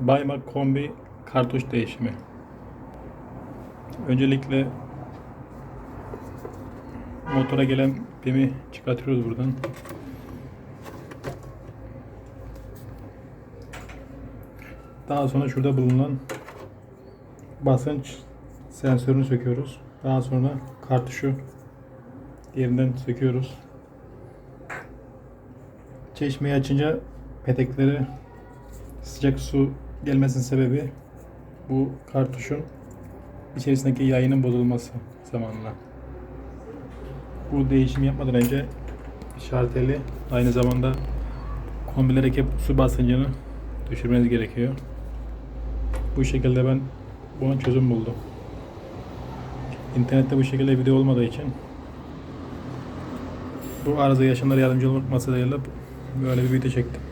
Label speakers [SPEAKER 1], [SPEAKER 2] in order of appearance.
[SPEAKER 1] Baymak kombi kartuş değişimi. Öncelikle motora gelen pimi çıkartıyoruz buradan. Daha sonra şurada bulunan basınç sensörünü söküyoruz. Daha sonra kartuşu yerinden söküyoruz. Çeşmeyi açınca petekleri sıcak su gelmesinin sebebi bu kartuşun içerisindeki yayının bozulması zamanla. Bu değişimi yapmadan önce şarteli aynı zamanda kombilerek su basıncını düşürmeniz gerekiyor. Bu şekilde ben buna çözüm buldum. İnternette bu şekilde video olmadığı için bu arıza yaşamlara yardımcı olmak maksadıyla böyle bir video çektim.